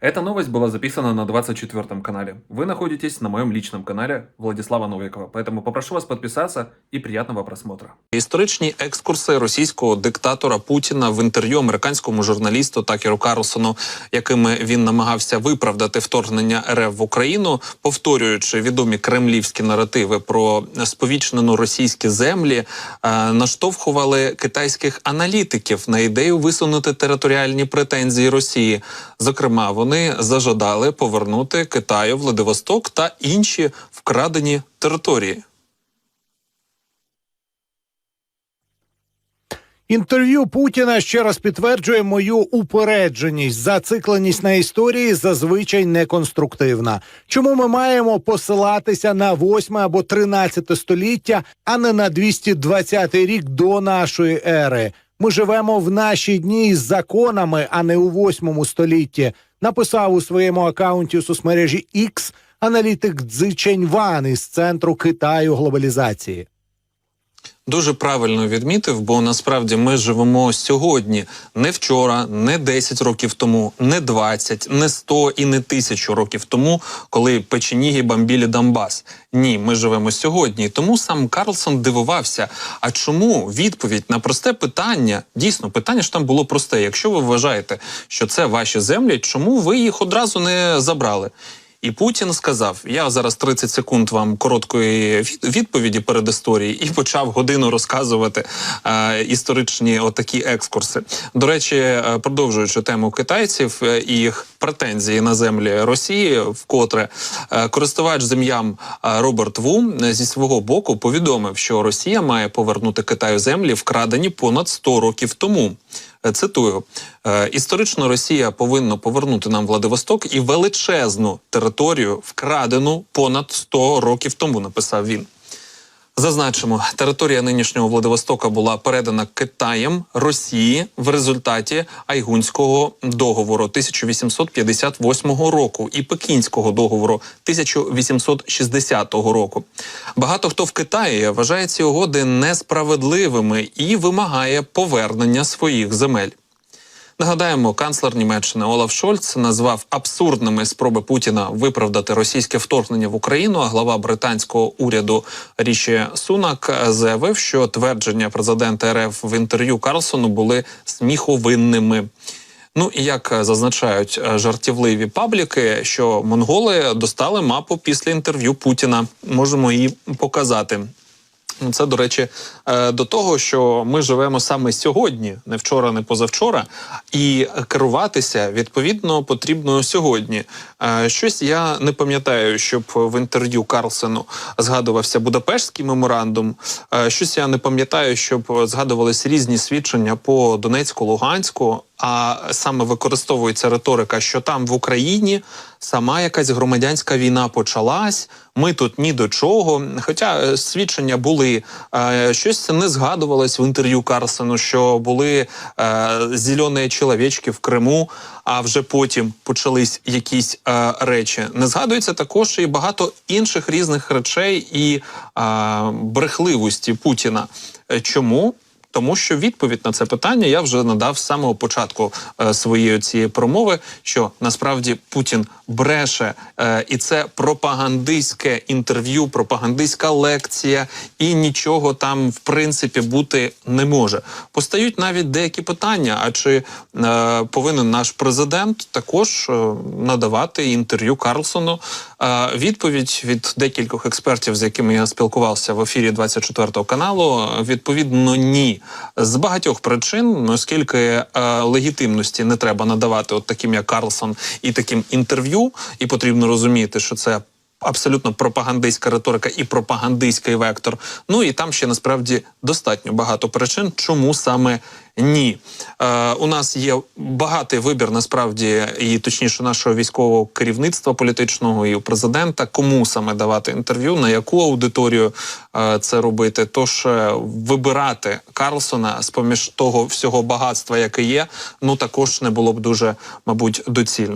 Эта новость была записана на 24 канале. Вы находитесь на моем личном канале Владислава Новикова, поэтому попрошу вас подписаться и приятного просмотра. Історичні екскурси російського диктатора Путіна в інтерв'ю американському журналісту Такеру Карлсону, якими він намагався виправдати вторгнення РФ в Україну, повторюючи відомі кремлівські наративи про сповічнену російські землі, е, наштовхували китайських аналітиків на ідею висунути територіальні претензії Росії. Зокрема, вони зажадали повернути Китаю Владивосток та інші вкрадені території. Інтерв'ю Путіна ще раз підтверджує мою упередженість. Зацикленість на історії зазвичай неконструктивна. Чому ми маємо посилатися на 8 або 13 століття, а не на 220 рік до нашої ери? Ми живемо в наші дні із законами, а не у 8 столітті. Написав у своєму акаунті у соцмережі X аналітик Цзи Ван із центру Китаю глобалізації. Дуже правильно відмітив, бо насправді ми живемо сьогодні, не вчора, не 10 років тому, не 20, не 100 і не тисячу років тому, коли печеніги бомбілі Донбас. Ні, ми живемо сьогодні. Тому сам Карлсон дивувався. А чому відповідь на просте питання? Дійсно, питання ж там було просте. Якщо ви вважаєте, що це ваші землі, чому ви їх одразу не забрали? І Путін сказав: я зараз 30 секунд вам короткої від- відповіді перед історії, і почав годину розказувати е, історичні отакі екскурси. До речі, е, продовжуючи тему китайців е, і їх претензії на землі Росії, вкотре е, користувач землям е, Роберт Ву зі свого боку повідомив, що Росія має повернути Китаю землі, вкрадені понад 100 років тому. Е, Цитую: «Е, історично Росія повинна повернути нам Владивосток і величезну територію, вкрадену понад 100 років тому. Написав він. Зазначимо, територія нинішнього Владивостока була передана Китаєм Росії в результаті Айгунського договору 1858 року і Пекінського договору 1860 року. Багато хто в Китаї вважає ці угоди несправедливими і вимагає повернення своїх земель. Нагадаємо, канцлер Німеччини Олаф Шольц назвав абсурдними спроби Путіна виправдати російське вторгнення в Україну. А глава британського уряду Ріші Сунак заявив, що твердження президента РФ в інтерв'ю Карлсону були сміховинними. Ну і як зазначають е, жартівливі пабліки, що монголи достали мапу після інтерв'ю Путіна. Можемо її показати. Ну, Це, до речі, е, до того, що ми живемо саме сьогодні, не вчора, не позавчора, і керуватися відповідно потрібно сьогодні. Е, Щось я не пам'ятаю, щоб в інтерв'ю Карлсену згадувався Будапештський меморандум. Е, Щось я не пам'ятаю, щоб згадувалися різні свідчення по Донецьку, Луганську. А саме використовується риторика, що там в Україні сама якась громадянська війна почалась. Ми тут ні до чого. Хоча е, свідчення були е, щось не згадувалось в інтерв'ю Карсену, що були е, зелені чоловічки в Криму. А вже потім почались якісь речі. Не згадується також і багато інших різних речей і брехливості Путіна. Чому? Тому що відповідь на це питання я вже надав з самого початку е, своєї цієї промови, що насправді Путін бреше, е, і це пропагандистське інтерв'ю, пропагандистська лекція, і нічого там в принципі бути не може. Постають навіть деякі питання: а чи е, повинен наш президент також е, надавати інтерв'ю Карлсону? Е, відповідь від декількох експертів, з якими я спілкувався в ефірі 24 каналу, відповідно ні. З багатьох причин, оскільки е, легітимності не треба надавати от таким, як Карлсон, і таким інтерв'ю, і потрібно розуміти, що це. Абсолютно пропагандистська риторика і пропагандистський вектор. Ну і там ще насправді достатньо багато причин, чому саме ні. Е, у нас є багатий вибір, насправді, і точніше, нашого військового керівництва політичного і у президента, кому саме давати інтерв'ю, на яку аудиторію е, це робити. Тож е, вибирати Карлсона з поміж того всього багатства, яке є, ну також не було б дуже, мабуть, доцільно.